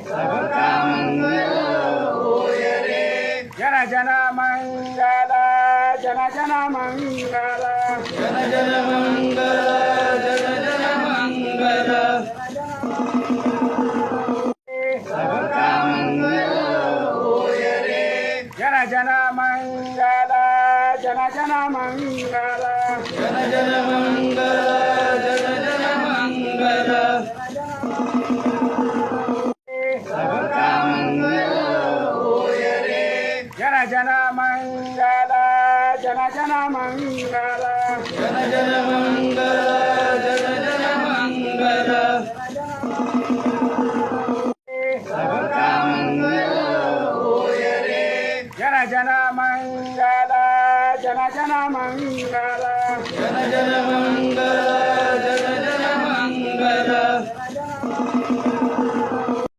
सबका मंगल होय रे जन जन मंगला जन जन मंगला जन जन मंगल जन जन मंगल सबका मंगल होय रे मंगला जन जन मंगला जन मंगल जन जन मंगल జన జన మంగళ జన జన మంగళ జన జన మంగళ జన జన మంగళ జన జన మంగళ జన జన మంగళ జన జన